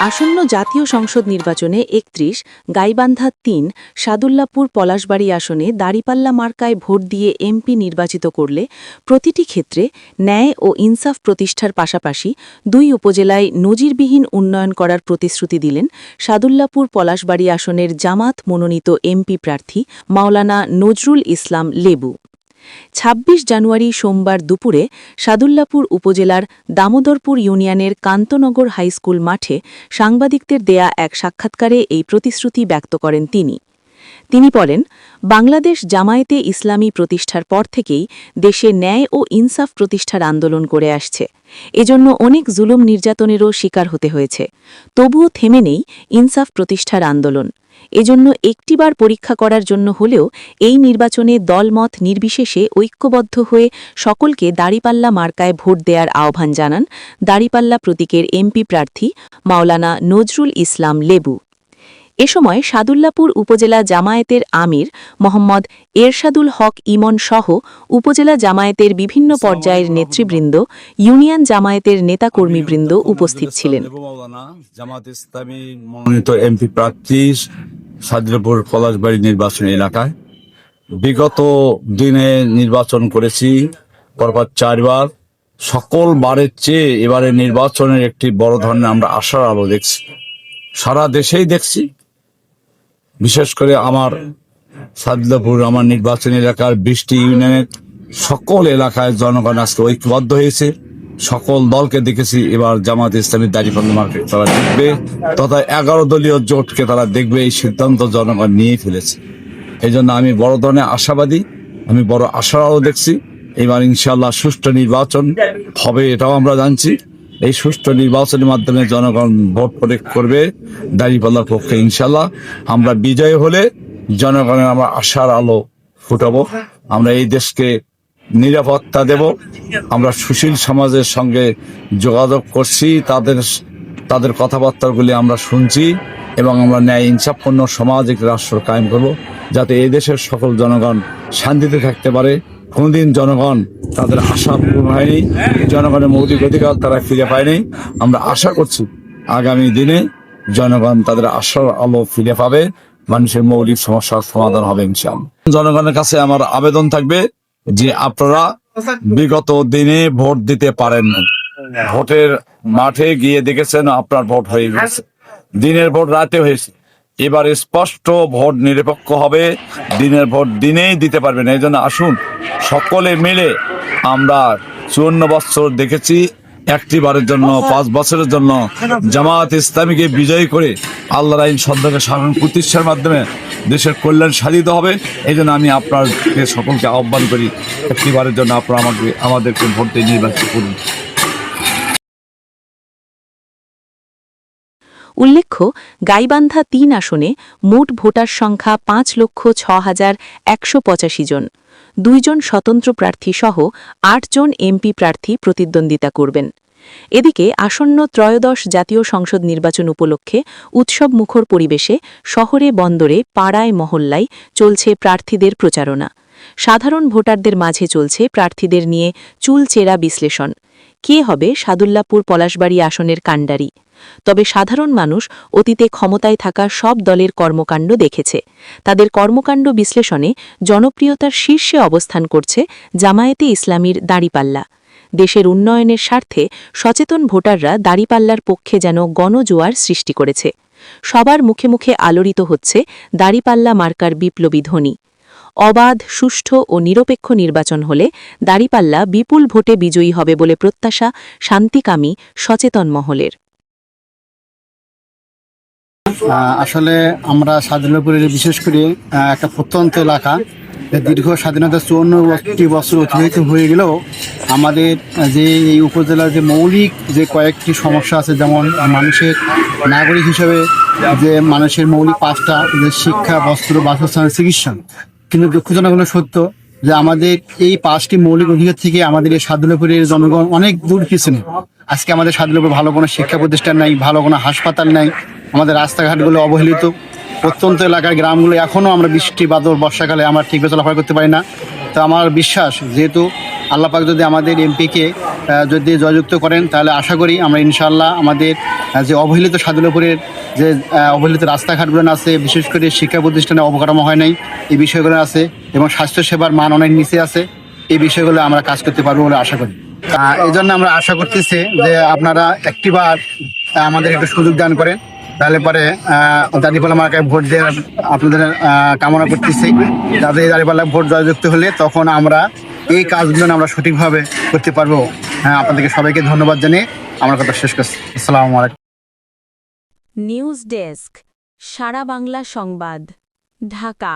আসন্ন জাতীয় সংসদ নির্বাচনে একত্রিশ, গাইবান্ধা তিন, সাদুল্লাপুর পলাশবাড়ি আসনে দাড়িপাল্লা মার্কায় ভোট দিয়ে এমপি নির্বাচিত করলে প্রতিটি ক্ষেত্রে ন্যায় ও ইনসাফ প্রতিষ্ঠার পাশাপাশি দুই উপজেলায় নজিরবিহীন উন্নয়ন করার প্রতিশ্রুতি দিলেন সাদুল্লাপুর পলাশবাড়ি আসনের জামাত মনোনীত এমপি প্রার্থী মাওলানা নজরুল ইসলাম লেবু। ২৬ জানুয়ারি সোমবার দুপুরে সাদুল্লাপুর উপজেলার দামোদরপুর ইউনিয়নের কান্তনগর হাইস্কুল মাঠে সাংবাদিকদের দেয়া এক সাক্ষাৎকারে এই প্রতিশ্রুতি ব্যক্ত করেন তিনি। তিনি বলেন, বাংলাদেশ জামায়াতে ইসলামী প্রতিষ্ঠার পর থেকেই দেশে ন্যায় ও ইনসাফ প্রতিষ্ঠার আন্দোলন করে আসছে। এজন্য অনেক জুলুম নির্যাতনেরও শিকার হতে হয়েছে। তবুও থেমে নেই ইনসাফ প্রতিষ্ঠার আন্দোলন। এজন্য একটিবার পরীক্ষা করার জন্য হলেও এই নির্বাচনে দলমত নির্বিশেষে ঐক্যবদ্ধ হয়ে সকলকে দাড়িপাল্লা মার্কায় ভোট দেওয়ার আহ্বান জানান দাড়িপাল্লা প্রতীকের এমপি প্রার্থী মাওলানা নজরুল ইসলাম লেবু। এ সময় সাদুল্লাপুর উপজেলা জামায়াতের আমির মোহাম্মদ এরশাদুল হক ইমন সহ উপজেলা জামায়াতের বিভিন্ন পর্যায়ের নেতৃবৃন্দ ইউনিয়ন জামায়াতের নেতাকর্মীবৃন্দ উপস্থিত ছিলেন। ইসলামী মনোনীত এমপি প্রার্থী সাদুল্লাপুর পলাশবাড়ি নির্বাচনী এলাকায়। বিগত দিনে নির্বাচন করেছি, পরপর চারবার। সকল বারের চেয়ে এবারে নির্বাচনের একটি বড় ধরনের আমরা আশার আলো দেখছি। সারা দেশেই দেখছি। বিশেষ করে আমার সাদুল্লাপুর আমার নির্বাচনী এলাকার বৃষ্টি ইউনিয়নের সকল এলাকায় জনগণ আজকে ঐক্যবদ্ধ হয়েছে। সকল দলকে দেখেছি, এবার জামাত ইসলামী দাঁড়িপাল্লা মার্কেট তারা দেখবে তথা এগারো দলীয় জোটকে তারা দেখবে, এই সিদ্ধান্ত জনগণ নিয়ে ফেলেছে। এই জন্য আমি বড় ধরনের আশাবাদী, আমি বড় আশাও দেখছি। এবার ইনশাল্লাহ সুষ্ঠু নির্বাচন হবে এটাও আমরা জানছি। এই সুষ্ঠু নির্বাচনের মাধ্যমে জনগণ ভোট প্রয়োগ করবে দাঁড়িপাল্লার পক্ষে ইনশাল্লাহ আমরা বিজয় হলে জনগণের আমরা আশার আলো ফুটাবো। আমরা এই দেশকে নিরাপত্তা দেব। আমরা সুশীল সমাজের সঙ্গে যোগাযোগ করছি তাদের তাদের কথাবার্তাগুলি আমরা শুনছি এবং আমরা ন্যায় ইনসাফপূর্ণ সামাজিক রাষ্ট্র কায়েম করব যাতে এই দেশের সকল জনগণ শান্তিতে থাকতে পারে। কোনদিন জনগণ তাদের আশা পূরণ হয়নি জনগণের মৌলিক অধিকার তারা ফিরে পায়নি। আমরা আশা করছি আগামী দিনে জনগণ তাদের আশার আলো ফিরে পাবে মানুষের মৌলিক সমস্যার সমাধান হবে ইনশাআল্লাহ। জনগণের কাছে আমার আবেদন থাকবে যে আপনারা বিগত দিনে ভোট দিতে পারেন ভোটের মাঠে গিয়ে দেখেছেন আপনার ভোট হয়ে গেছে। দিনের ভোট রাতে হয়েছে। এবার স্পষ্ট ভোট নিরপেক্ষ হবে। দিনের ভোট দিনেই দিতে পারবেন। এই জন্য আসুন, সকলে মিলে আমরা চুয়ান্ন বছর দেখেছি একটি বারের জন্য পাঁচ বছরের জন্য জামাত ইসলামীকে বিজয়ী করে আল্লাহর আইন সন্তানকে সাধারণ প্রতিষ্ঠার মাধ্যমে দেশের কল্যাণ সাধিত হবে। এই জন্য আমি আপনাকে সকলকে আহ্বান করি একটি বারের জন্য আপনারা আমাকে আমাদেরকে ভোট দিয়ে নির্বাচিত করুন। উল্লেখ্য গাইবান্ধা তিন আসনে মোট ভোটার সংখ্যা পাঁচ লক্ষ ছ হাজার একশো পঁচাশি জন। দুইজন স্বতন্ত্র প্রার্থী সহ আটজন এমপি প্রার্থী প্রতিদ্বন্দ্বিতা করবেন। এদিকে আসন্ন ত্রয়োদশ জাতীয় সংসদ নির্বাচন উপলক্ষে উৎসব মুখর পরিবেশে শহরে, বন্দরে, পাড়ায়, মহল্লায় চলছে প্রার্থীদের প্রচারণা। সাধারণ ভোটারদের মাঝে চলছে প্রার্থীদের নিয়ে চুলচেরা বিশ্লেষণ। কে হবে সাদুল্লাপুর পলাশবাড়ি আসনের কাণ্ডারি? তবে সাধারণ মানুষ অতীতে ক্ষমতায় থাকা সব দলের কর্মকাণ্ড দেখেছে। তাদের কর্মকাণ্ড বিশ্লেষণে জনপ্রিয়তার শীর্ষে অবস্থান করছে জামায়াতে ইসলামীর দাড়িপাল্লা। দেশের উন্নয়নের স্বার্থে সচেতন ভোটাররা দাঁড়িপাল্লার পক্ষে যেন গণজোয়ার সৃষ্টি করেছে। সবার মুখে মুখে আলোড়িত হচ্ছে দাঁড়িপাল্লা মার্কার বিপ্লবী ধ্বনি। অবাধ, সুষ্ঠু ও নিরপেক্ষ নির্বাচন হলে দাড়িপাল্লা বিপুল ভোটে বিজয়ী হবে বলে প্রত্যাশা শান্তিকামী, সচেতন মহলের। আসলে আমরা স্বাধীনপুরের বিশেষ করে একটা প্রত্যন্ত এলাকা দীর্ঘ স্বাধীনতা চুয়ান্নটি বছর অতিবাহিত হয়ে গেলেও আমাদের যে এই উপজেলার যে মৌলিক যে কয়েকটি সমস্যা আছে, যেমন মানুষের নাগরিক হিসেবে যে মানুষের মৌলিক পাঁচটা, যে শিক্ষা, বস্ত্র, বাসস্থান, চিকিৎসা কিন্তু দুঃখজনক হলো সত্য যে আমাদের এই পাঁচটি মৌলিক অধিকার থেকে আমাদের এই সাদুল্লাপুরের জনগণ অনেক দূর পিছনে। আজকে আমাদের সাদুল্লাপুর ভালো কোনো শিক্ষা প্রতিষ্ঠান নাই, ভালো কোনো হাসপাতাল নাই, আমাদের রাস্তাঘাটগুলো অবহেলিত। প্রত্যন্ত এলাকার গ্রামগুলো এখনও আমরা বৃষ্টি, বাদল, বর্ষাকালে আমরা ঠিকভাবে চলাফেরা করতে পারি না। তো আমার বিশ্বাস, যেহেতু আল্লাহ পাক যদি আমাদের এমপিকে যদি জয়যুক্ত করেন, তাহলে আশা করি আমরা ইনশাআল্লাহ আমাদের যে অবহেলিত সাদুলপুরের যে অবহেলিত রাস্তাঘাটগুলো আছে, বিশেষ করে শিক্ষা প্রতিষ্ঠানে অবকাঠামো হয় নাই, এই বিষয়গুলো আছে এবং স্বাস্থ্যসেবার মান অনেক নিচে আছে, এই বিষয়গুলো আমরা কাজ করতে পারব বলে আশা করি। এই জন্য আমরা আশা করতেছি যে আপনারা একটিবার আমাদের একটু সুযোগ দান করেন, তাহলে পরে দাঁড়িপাল্লা মার্কায় ভোট দেওয়ার আপনাদের কামনা করতেছি। যাতে দাঁড়িপাল্লা ভোট জয়যুক্ত হলে তখন আমরা এই কাজগুলো আমরা সঠিকভাবে করতে পারব। হ্যাঁ আপনাদেরকে সবাইকে ধন্যবাদ জানিয়ে আমার কথা শেষ করছি। আসসালামু আলাইকুম। নিউজ ডেস্ক, সারা বাংলা সংবাদ, ঢাকা।